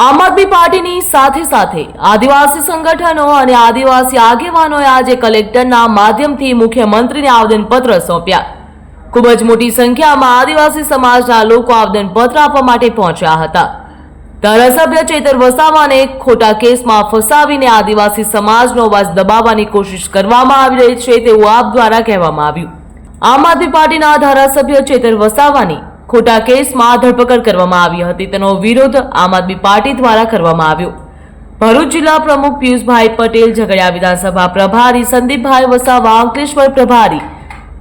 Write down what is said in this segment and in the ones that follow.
આમ આદમી પાર્ટીની સાથે સાથે આદિવાસી સંગઠનો અને આદિવાસી આગેવાનોએ આજે કલેક્ટરના માધ્યમથી મુખ્યમંત્રીને આવેદનપત્ર સોંપ્યા. ખૂબ જ મોટી સંખ્યામાં આદિવાસી સમાજના લોકો આવેદનપત્ર આપવા માટે પહોંચ્યા હતા. ધારાસભ્ય ચેતર વસાવાને ખોટા કેસમાં ફસાવીને આદિવાસી સમાજનો અવાજ દબાવવાની કોશિશ કરવામાં આવી રહી છે તેવું આપ દ્વારા કહેવામાં આવ્યું. આમ આદમી પાર્ટીના ધારાસભ્ય ચેતર વસાવાની ખોટા કેસમાં ધરપકડ કરવામાં આવી હતી. તેનો વિરોધ આમ આદમી પાર્ટી દ્વારા કરવામાં આવ્યો. ભરૂચ જિલ્લા પ્રમુખ પિયુષભાઈ પટેલ ઝઘડિયા વિધાનસભા પ્રભારી, સંદીપભાઈ વસાવા, અંકલેશ્વર પ્રભારી,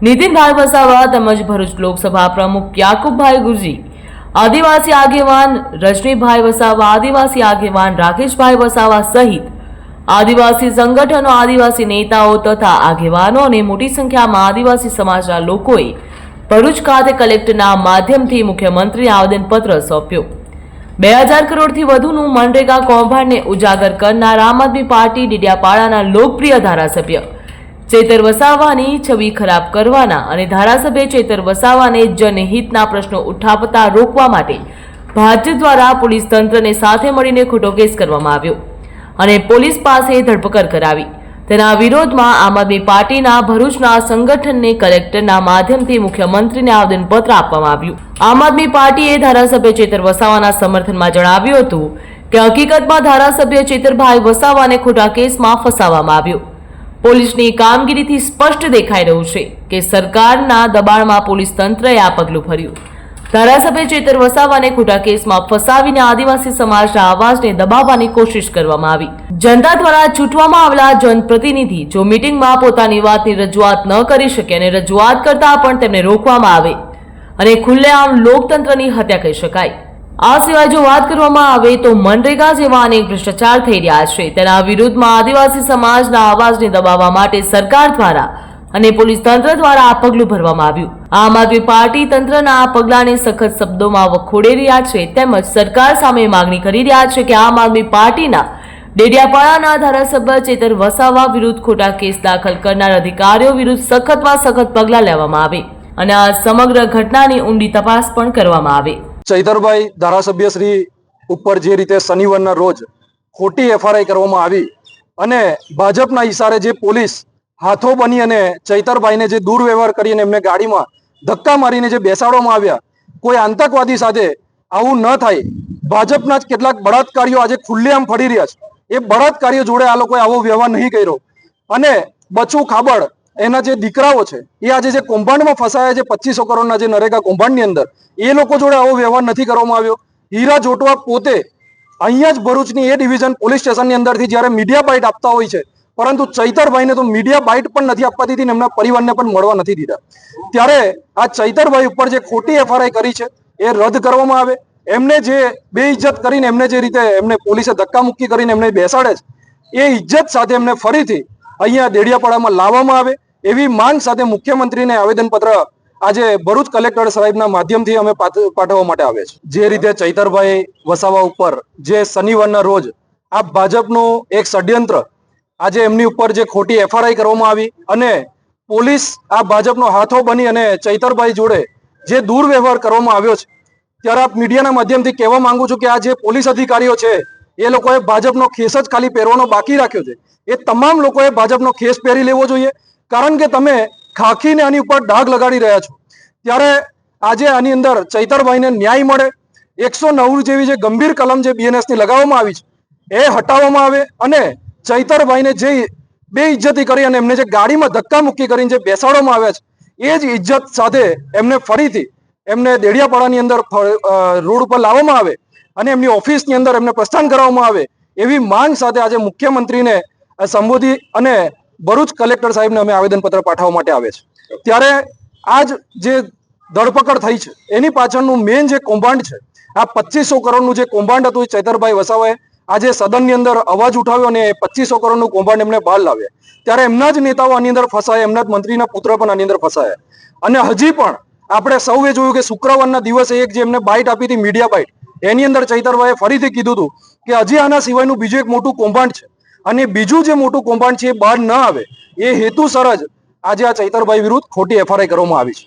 નીતિનભાઈ વસાવા તેમજ ભરૂચ લોકસભા પ્રમુખ યાકુબભાઈ ગુરજી, આદિવાસી આગેવાન રજનીભાઈ વસાવા, આદિવાસી આગેવાન રાકેશભાઈ વસાવા સહિત આદિવાસી સંગઠનો, આદિવાસી નેતાઓ તથા આગેવાનો અને મોટી સંખ્યામાં આદિવાસી સમાજના લોકોએ ભરૂચ ખાતે કલેક્ટરના માધ્યમથી મુખ્યમંત્રીને આવેદનપત્ર સોંપ્યું. બે હજાર કરોડથી વધુનું મનરેગા કૌભાંડને ઉજાગર કરનાર આમ આદમી પાર્ટી ડીડિયાપાડાના લોકપ્રિય ધારાસભ્ય. ચેતર વસાવાની છબી ખરાબ કરવાના અને ધારાસભ્ય ચેતર વસાવાને જનહિતના પ્રશ્નો ઉઠાવતા રોકવા માટે ભાજપ દ્વારા પોલીસ તંત્રને સાથે મળીને ખોટો કેસ કરવામાં આવ્યો. અને પોલીસ પાસે ધરપકડ કરાવી. તેના વિરોધમાં આમ આદમી પાર્ટીના ભરૂચના સંગઠનને કલેક્ટરના માધ્યમથી મુખ્યમંત્રીને આવેદનપત્ર આપવામાં આવ્યું. આમ આદમી પાર્ટીએ ધારાસભ્ય ચેતર વસાવાના સમર્થનમાં જણાવ્યું હતું કે હકીકતમાં ધારાસભ્ય ચેતરભાઈ વસાવાને ખોટા કેસમાં ફસાવવામાં આવ્યો. પોલીસની કામગીરીથી સ્પષ્ટ દેખાઈ રહ્યું છે કે સરકારના દબાણમાં પોલીસ તંત્રએ આ પગલું ભર્યું. ધારાસભ્ય ચેતર વસાવાને ખોટા કેસમાં ફસાવીને આદિવાસી સમાજના અવાજને દબાવવાની કોશિશ કરવામાં આવી. જનતા દ્વારા ચૂંટવામાં આવેલા જનપ્રતિનિધિ જો મીટિંગમાં પોતાની વાતની રજૂઆત ન કરી શકે અને રજૂઆત કરતા પણ તેમને રોકવામાં આવે અને ખુલ્લેઆમ લોકતંત્રની હત્યા કહી શકાય. આ સિવાય જો વાત કરવામાં આવે તો મનરેગા જેવા અનેક ભ્રષ્ટાચાર થઈ રહ્યા છે. તેના વિરુદ્ધમાં આદિવાસી સમાજના અવાજને દબાવવા માટે સરકાર દ્વારા અને પોલીસ તંત્ર દ્વારા આ પગલું ભરવામાં આવ્યું. આમ આદમી પાર્ટી તંત્રના આ પગલાને સખત શબ્દોમાં વખોડી રહ્યા છે. તેમજ સરકાર સામે માંગણી કરી રહ્યા છે કે આમ આદમી પાર્ટીના ડેડિયાપાડાના ધારાસભ્ય ચેતર વસાવા વિરુદ્ધ ખોટા કેસ દાખલ કરનાર અધિકારીઓ વિરુદ્ધ સખતમાં સખત પગલાં લેવામાં આવે અને આ સમગ્ર ઘટનાની ઊંડી તપાસ પણ કરવામાં આવે. ચૈતરભાઈ, ધારાસભ્ય શ્રી ઉપર જે રીતે શનિવારના રોજ ખોટી એફઆરઆઈ કરવામાં આવી અને ભાજપના ઈશારે જે પોલીસ હાથો બની અને ચૈતરભાઈને જે દુર્વ્યવહાર કરીને એમને ગાડીમાં ધક્કા મારીને જે બેસાડવામાં આવ્યા, કોઈ આતંકવાદી સાથે આવું ન થાય. ભાજપના જ કેટલાક બળાત્કારીઓ આજે ખુલ્લેઆમ ફરી રહ્યા છે. એ બળાત્કારીઓ જોડે આ લોકોએ આવો વ્યવહાર નહીં કર્યો. અને બચુ ખાબડ, એના જે દીકરાઓ છે, એ આજે જે કૌભાંડમાં ફસાયા છે પચીસો કરોડના જે નરેગા કૌભાંડની અંદર, એ લોકો જોડે આવો વ્યવહાર નથી કરવામાં આવ્યો. હીરા જોટવા પોતે અહીંયા જ ભરૂચની એ ડિવિઝન પોલીસ સ્ટેશનની અંદરથી જ્યારે મીડિયા બાઇટ આપતા હોય છે પરંતુ ચૈતરભાઈને તો મીડિયા બાઇટ પણ નથી આપવા દીધી એમના પરિવારને પણ મળવા નથી દીધા. ત્યારે આ ચૈતરભાઈ ઉપર જે ખોટી એફઆરઆઈ કરી છે, એ રદ કરવામાં આવે. એમને જે બેઇજ્જત કરીને એમને જે રીતે એમને પોલીસે ધક્કામુક્કી કરીને એમને બેસાડે છે, એ ઇજ્જત સાથે એમને ફરીથી અહીંયા દેડિયાપાડામાં લાવવામાં આવે. એવી માંગ સાથે મુખ્યમંત્રીને આવેદનપત્ર આજે ભરૂચ કલેક્ટર સાહેબના માધ્યમથી અમે પાઠ- પાઠવવા માટે આવે છે. જે રીતે ચૈતરભાઈ વસાવા ઉપર જે શનિવારના રોજ આ ભાજપનું એક ષડયંત્ર આજે એમની ઉપર જે ખોટી એફઆરઆઈ કરવામાં આવી અને પોલીસ આ ભાજપનો હાથો બની અને ચૈતરભાઈ જોડે જે દુર્વ્યવહાર કરવામાં આવ્યો છે, ત્યારે આપ મીડિયાના માધ્યમથી કહેવા માંગુ છું કે આ જે પોલીસ અધિકારીઓ છે, એ લોકોએ ભાજપનો ખેસ જ ખાલી પહેરવાનો બાકી રાખ્યો છે. એ તમામ લોકોએ ભાજપનો ખેસ પહેરી લેવો જોઈએ, કારણ કે તમે ખાખીને આની ઉપર ડાઘ લગાડી રહ્યા છો. ત્યારે આજે આની અંદર ચૈતરભાઈને ન્યાય મળે, એકસો નવ જેવી જે ગંભીર કલમ જે બીએનએસની લગાવવામાં આવી છે, એ હટાવવામાં આવે અને ચૈતરભાઈને જે બે ઇજ્જતી કરી અને એમને જે ગાડીમાં ધક્કા મુક્કી કરીને જે બેસાડવામાં આવ્યા છે, એ જ ઇજ્જત સાથે એમને ફરીથી એમને દેડિયાપાડાની અંદર રોડ ઉપર લાવવામાં આવે અને એમની ઓફિસની અંદર એમને પ્રસ્થાન કરવામાં આવે એવી માંગ સાથે આજે મુખ્યમંત્રીને સંબોધી અને ભરૂચ કલેક્ટર સાહેબને અમે આવેદનપત્ર પાઠવવા માટે આવે છે. ત્યારે આજ જે ધરપકડ થઈ છે, એની પાછળનું મેઇન જે કૌભાંડ છે, આ પચીસો કરોડનું જે કૌભાંડ હતું એ ચૈતરભાઈ વસાવાએ આજે સદનની અંદર અવાજ ઉઠાવ્યો અને પચીસો કરોડનું કૌભાંડ એમને બહાર લાવ્યા. ત્યારે એમના જ નેતાઓ આની અંદર ફસાયા, એમના જ મંત્રીના પુત્ર પણ આની અંદર ફસાયા. અને હજી પણ આપણે સૌએ જોયું કે શુક્રવારના દિવસે એક જે એમને બાઇટ આપી હતી, મીડિયા બાઇટ, એની અંદર ચૈતરભાઈએ ફરીથી કીધું હતું કે હજી આના સિવાયનું બીજું એક મોટું કૌભાંડ છે. અને બીજું જે મોટું કૌભાંડ છે એ બહાર ન આવે, એ હેતુસર જ આજે આ ચૈતરભાઈ વિરુદ્ધ ખોટી એફઆરઆઈ કરવામાં આવી છે.